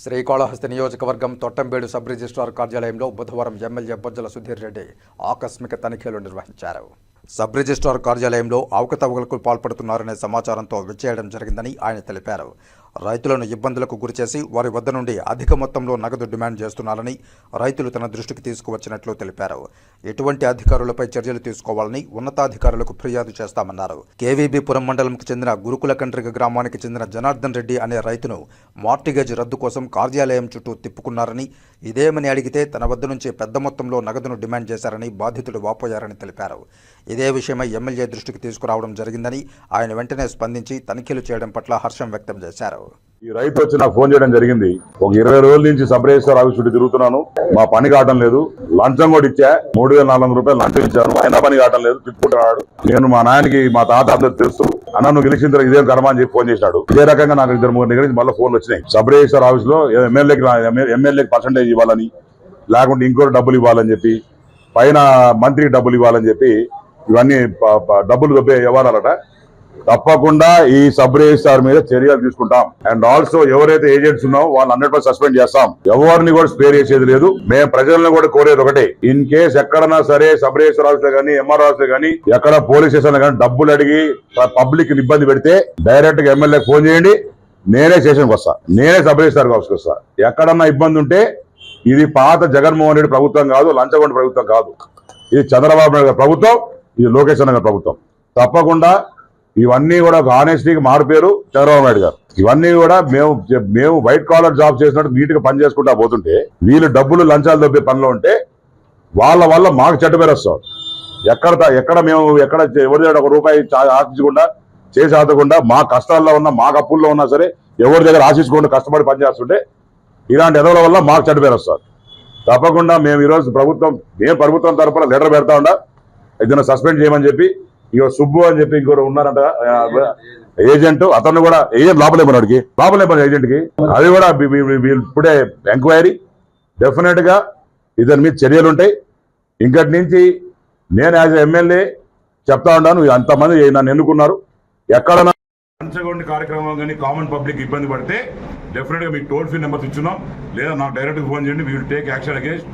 శ్రీకాళహస్తి నియోజకవర్గం Thottambedu sub registrar కార్యాలయంలో బుధవారం ఎమ్మెల్యే బొజ్జల సుధీర్ రెడ్డి ఆకస్మిక తనిఖీలు నిర్వహించారు. సబ్ రిజిస్ట్రార్ కార్యాలయంలో అవకతవకలకు పాల్పడుతున్నారనే సమాచారంతో విచ్చేయడం జరిగిందని ఆయన తెలిపారు. రైతులను ఇబ్బందులకు గురిచేసి వారి వద్ద నుండి అధిక మొత్తంలో నగదు డిమాండ్ చేస్తున్నారని రైతులు తన దృష్టికి తీసుకువచ్చినట్లు తెలిపారు. ఎటువంటి అధికారులపై చర్యలు తీసుకోవాలని ఉన్నతాధికారులకు ఫిర్యాదు చేస్తామన్నారు. కేవీబీపురం మండలంకు చెందిన గురుకుల కండ్రిగ గ్రామానికి చెందిన జనార్దన్ రెడ్డి అనే రైతును మార్టిగేజ్ రద్దు కోసం కార్యాలయం చుట్టూ తిప్పుకున్నారని ఇదేమని అడిగితే తన వద్ద నుంచి పెద్ద మొత్తంలో నగదును డిమాండ్ చేశారని బాధితుడు వాపోయారని తెలిపారు. ఇదే విషయమై ఎమ్మెల్యే దృష్టికి తీసుకురావడం జరిగిందని ఆయన వెంటనే స్పందించి తనిఖీలు చేయడం పట్ల హర్షం వ్యక్తం చేశారు. ఈ రైతు వచ్చి నాకు ఫోన్ చేయడం జరిగింది. ఒక ఇరవై రోజుల నుంచి సబ్ ఆఫీస్ చుట్టూ తిరుగుతున్నాను. మా పని కావడం లేదు. లంచం కూడా ఇచ్చా. మూడు వేల నాలుగు వందల రూపాయలు లంచం ఇచ్చాను. అయినా పని కావడం లేదు. తిప్పుకుంటున్నాడు. నేను మా నాయనకి మా తాత అందరూ తెలుసు. అన్న నువ్వు గెలిచిన తర్వాత ఇదేం కర్మ అని చెప్పి ఫోన్ చేసినాడు. ఇదే రకంగా నాకు ఇద్దరు మూడు దగ్గర మళ్ళీ ఫోన్లు వచ్చినాయి. సబ్ ఆఫీస్లో ఎమ్మెల్యేకి ఎమ్మెల్యేకి పర్సంటేజ్ ఇవ్వాలని లేకుంటే ఇంకోటి డబ్బులు ఇవ్వాలని చెప్పి పైన మంత్రికి డబ్బులు ఇవ్వాలని చెప్పి ఇవన్నీ డబ్బులు దొబ్బే వ్యవహారాలట. తప్పకుండా ఈ సబ్ రిజిస్టార్ మీద చర్యలు తీసుకుంటాం. అండ్ ఆల్సో ఎవరైతే ఏజెంట్స్ ఉన్నారో వాళ్ళు హండ్రెడ్ సస్పెండ్ చేస్తాం. ఎవరిని కూడా స్పేర్ చేసేది లేదు. మేము ప్రజలను కూడా కోరేది ఒకటే. ఇన్ కేస్ ఎక్కడన్నా సరే సబ్ రిజిస్టర్ ఆఫీస్ కానీ ఎంఆర్ ఆఫీస్ కానీ ఎక్కడ పోలీస్ స్టేషన్ కానీ డబ్బులు అడిగి పబ్లిక్ ఇబ్బంది పెడితే డైరెక్ట్గా ఎమ్మెల్యే ఫోన్ చేయండి. నేనే స్టేషన్కి వస్తా. నేనే సబ్ రిజిస్టార్ ఆఫీస్కి వస్తా. ఎక్కడన్నా ఇబ్బంది ఉంటే ఇది పాత జగన్మోహన్ రెడ్డి ప్రభుత్వం కాదు లంచగొండ ప్రభుత్వం కాదు. ఇది చంద్రబాబు నాయుడు ప్రభుత్వం ఇది లోకేష్ అన్న ప్రభుత్వం. తప్పకుండా ఇవన్నీ కూడా ఒక ఆనెస్టీకి మారిపోయారు చంద్రబాబు నాయుడు గారు. ఇవన్నీ కూడా మేము మేము వైట్ కాలర్ జాబ్ చేసినట్టు నీట్గా పని చేసుకుంటా పోతుంటే వీళ్ళు డబ్బులు లంచాలు దొబ్బే పనిలో ఉంటే వాళ్ళ వల్ల మాకు చెడ్డ పేరు వస్తాం ఎక్కడ ఎక్కడ మేము ఎక్కడ ఎవరి దగ్గర ఒక రూపాయి ఆశించకుండా చేసి ఆదకుండా మా కష్టాల్లో ఉన్నా మా అప్పుల్లో ఉన్నా సరే ఎవరి దగ్గర ఆశించకుండా కష్టపడి పని చేస్తుంటే ఇలాంటి ఎదవల వల్ల మాకు చెడ్డ పేరు వస్తారు తప్పకుండా మేము ఈరోజు ప్రభుత్వం మేము ప్రభుత్వం తరఫున లెటర్ పెడతా ఉండా ఇద్దరు సస్పెండ్ చేయమని చెప్పి ఇక సుబ్బు అని చెప్పి ఇంకోరు ఉన్నారంట ఏజెంట్ అతను కూడా ఏజెంట్ లోపలే వాడికి లోపలే పని ఏజెంట్కి. అది కూడా వీళ్ళు ఇప్పుడే ఎంక్వైరీ. డెఫినెట్గా ఇతని మీద చర్యలు ఉంటాయి. ఇంకటి నుంచి నేను యాజ్ ఎమ్మెల్యే చెప్తా ఉన్నాను అంతమంది నన్ను ఎన్నుకున్నారు. ఎక్కడ పంచగొండి కార్యక్రమం కానీ కామన్ పబ్లిక్ ఇబ్బంది పడితే డెఫినెట్గా మీకు టోల్ ఫ్రీ నెంబర్స్ ఇచ్చున్నాం. లేదా నాకు డైరెక్ట్ ఫోన్ చేయండి we will take action against